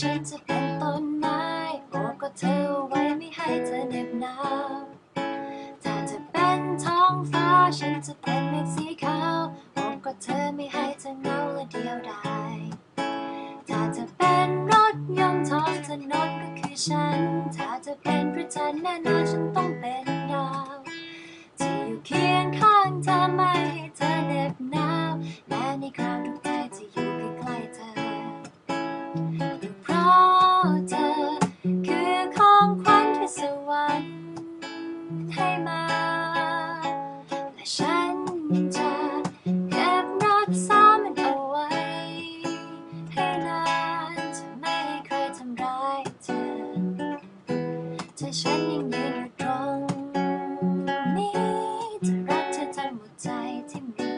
ฉันจะเป็นต้นไม้โอบกอดเธอไว้ไม่ให้เธอเหน็บหนาวถ้าเธอเป็นท้องฟ้าฉันจะเป็นเมฆสีขาวโอบกอดเธอไม่ให้เธอเหงาและเดียวดายถ้าเธอเป็นรถยนต์ท้องถนนก็คือฉัน ถ้าเธอเป็นพระจันทร์แน่นอนฉันต้อง ฉันจะเก็บรักษามันเอาไว้ ให้นานจะไม่ให้ใครทำร้ายเธอถ้าฉันยังยืนอยู่ตรงนี้จะรักเธอจนหมดใจที่มี